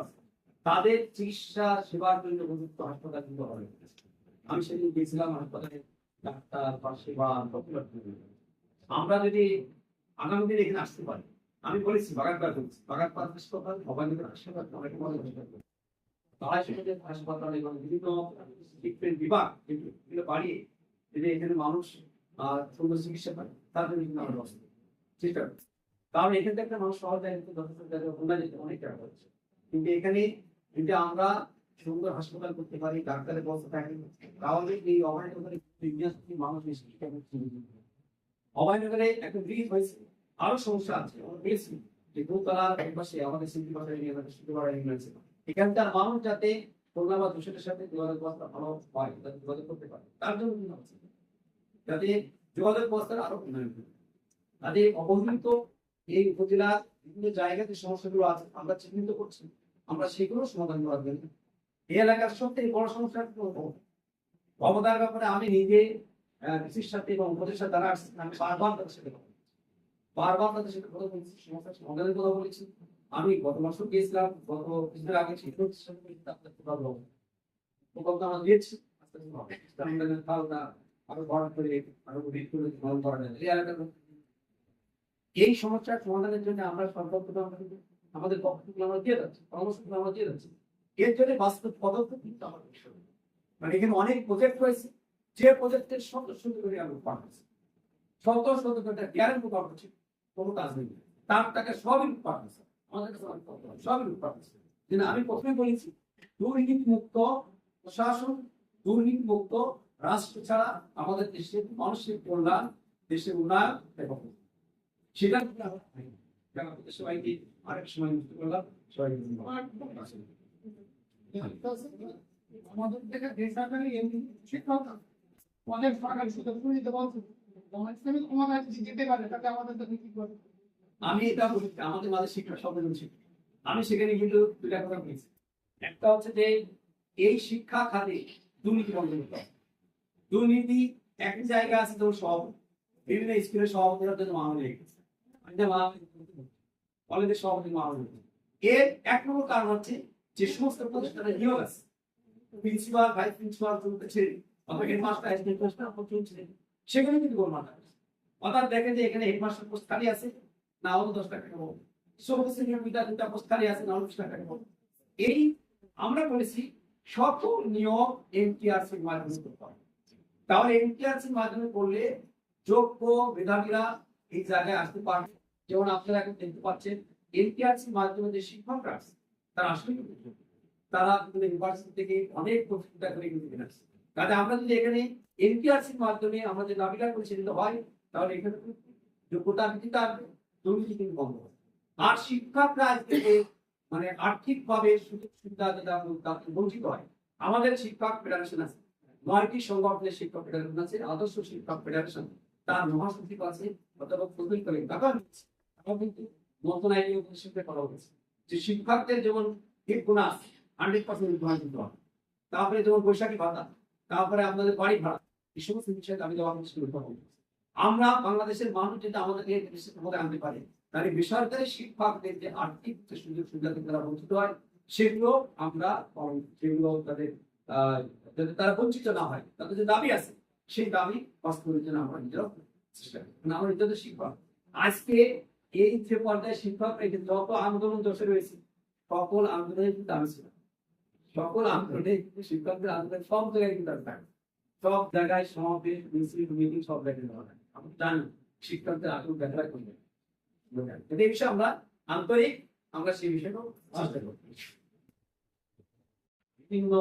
আছে, তাদের চিকিৎসা সেবার জন্য উপযুক্ত হাসপাতাল কিন্তু আমি সেদিন গিয়েছিলাম হাসপাতালে, ডাক্তার বা সেবা আমরা যদি আগামী দিনে এখানে আসতে পারি, আমি বলেছি, বাগানপাড় বলছি, বাগানপাড় হাসপাতাল হাসপাতাল হাসপাতাল। এবং বিভিন্ন বিভাগ বাড়িয়ে যদি এখানে মানুষ সুন্দর চিকিৎসা পায় তার জন্য। চেষ্টা করি। কারণ এখানে একটা মানুষ সহজে অনেক টাকা হচ্ছে কিন্তু এখানে যদি আমরা সুন্দর হাসপাতাল করতে পারি, ডাক্তারের ব্যবস্থা থাকে, তাহলে এই অভয়নগরে মানুষ বেশি অভয়নগরে একটা ব্রিজ হয়েছে, আরও সমস্যা আছে পেয়েছি। যে দোতলার একপাশে আমাদের সিটি বাজারে নিয়ে আমাদের সিটি বাজারে নিয়ে আছে এখানকার মানুষ যাতে করোনা বা দূষণের সাথে যোগাযোগ ব্যবস্থা ভালো হয় যাতে যোগাযোগ করতে পারে, তার জন্য যাতে যোগাযোগ ব্যবস্থার আরও উন্নয়ন হয় তাদের অবহেলিত এই উপজেলার বিভিন্ন জায়গাতে সমস্যাগুলো আছে আমরা চিহ্নিত করছি আমরা সেগুলো সমাধান করার জন্য এই এলাকার সবথেকে বড় সমস্যা। ভবতার ব্যাপারে আমি নিজে কৃষির সাথে এবং উপদেষ্টার দ্বারা আসছি আমি বারবার তাদের সাথে কথা বারবার তাদের সাথে কথা বলেছি সমস্যার সমাধানের কথা বলেছি আমি গত মাসও গিয়েছিলাম গত কিছুদিন আগে ভালো প্রকল্প আমরা দিয়েছি আস্তে আস্তে আরও বড় করে আরও করে এই এলাকার এই সমস্যার সমাধানের জন্য আমরা সর্বপ্রথম আমাদের আমরা দিয়ে যাচ্ছি আমরা দিয়ে যাচ্ছি। এর জন্য বাস্তব পদক্ষেপ কিন্তু মানে এখানে অনেক প্রজেক্ট রয়েছে, যে প্রজেক্টের শত শত করে আমি পাঠাচ্ছি শত শত করে করছি কোনো কাজ নেই। তার টাকা সবই পাঠাচ্ছে আমাদের কাছে সবই পাঠাচ্ছে আমি প্রথমে বলেছি দুর্নীতি মুক্ত প্রশাসন দুর্নীতি মুক্ত রাষ্ট্র ছাড়া আমাদের দেশের মানুষের কল্যাণ, দেশের উন্নয়ন এবং সেটা কিন্তু আমরা পাইনি। যারা সবাইকে আরেক সময় মুক্ত করলাম সবাইকে আমাদের থেকে বেসরকারি এমনি শিক্ষক অনেক সুযোগ বলছে। যেতে পারে তাতে আমাদের তো কি করবে? আমি এটা বলি আমাদের মাঝে শিক্ষা আমি সেখানে কিন্তু দুটা কথা বলেছি। একটা হচ্ছে যে এই শিক্ষা খাতে দুর্নীতি বন্ধ করতে হবে। দুর্নীতি এক জায়গা আছে তোর সব বিভিন্ন স্কুলের সভাপতিরা জন্য মামলা রেখেছে এর এক নম্বর কারণ হচ্ছে যে সমস্ত প্রতিষ্ঠানে নিয়োগ আছে। প্রিন্সিপাল, ভাইস প্রিন্সিপাল সেখানে কিন্তু গোলমাল অর্থাৎ দেখেন যে এখানে হেডমাস্টার পোস্ট খালি আছে, না হলে দশ টাকা সিনিয়র বিদ্যার্থীটা পোস্ট খালি আছে, না হলে বিশ টাকা এই আমরা বলেছি নিয়োগ এনটিআরসির মাধ্যমে করতে হবে। তাহলে এনটিআরসির মাধ্যমে করলে যোগ্য মেধাবীরা এই জায়গায় আসতে পারবে। যেমন আপনারা এখন দেখতে পাচ্ছেন এনটিআরসির মাধ্যমে যে শিক্ষকরা আছে, তারা আসলে তারা কিন্তু ইউনিভার্সিটি থেকে অনেক প্রতিযোগিতা করে কিন্তু এখানে আসছে। কাজে আমরা যদি এখানে এনটিআরসির মাধ্যমে আমরা যে দাবিটা করি সেটা হয়, তাহলে এখানে যোগ্যতা ভিত্তিতে আসবে দুর্নীতি কিন্তু বন্ধ হবে। আর শিক্ষকরা আজকে মানে আর্থিকভাবে সুযোগ সুবিধা যেটা বঞ্চিত হয়, আমাদের শিক্ষক ফেডারেশন আছে, নয়টি সংগঠনের শিক্ষক ফেডারেশন আছে, আদর্শ শিক্ষক ফেডারেশন তার মহাসচিব আছে অথবা প্রবীণ করে টাকা দিচ্ছে কিন্তু নতুন আইনি উপদেষ্টা করা হয়েছে। যে শিক্ষকদের যেমন ঠিক গুণা হান্ড্রেড পার্সেন্ট গ্রহণ করতে হবে। তারপরে যেমন বৈশাখী ভাতা, তারপরে আপনাদের বাড়ি ভাড়া, এই সমস্ত বিষয়ে আমি দেওয়া হচ্ছে আমরা বাংলাদেশের মানুষ যেটা আমাদেরকে দেশের মধ্যে আনতে পারে, তাহলে বেসরকারি শিক্ষকদের যে আর্থিক যে সুযোগ সুবিধা থেকে তারা বঞ্চিত হয়, সেগুলো আমরা। সেগুলো তাদের যাতে তারা বঞ্চিত না হয়, তাদের যে দাবি আছে সেই দাবি বাস্তবের জন্য আমরা নিজেরাও চেষ্টা করি। আমরা নিজেদের আজকে এই যে পর্যায়ে শিক্ষক যে যত আন্দোলন দোষে রয়েছে, সকল আন্দোলনে কিন্তু আমি ছিলাম সকল আন্দোলনে শিক্ষকদের আন্দোলন সব জায়গায় কিন্তু আমি থাকি। সব জায়গায় সমাবেশ, মিছিল, মিটিং সব জায়গায় দেওয়া আমরা জানি শিক্ষকদের দেখা করবে কিন্তু এই বিষয়ে আমরা আন্তরিক আমরা সেই বিষয়টাও চেষ্টা করি বিভিন্ন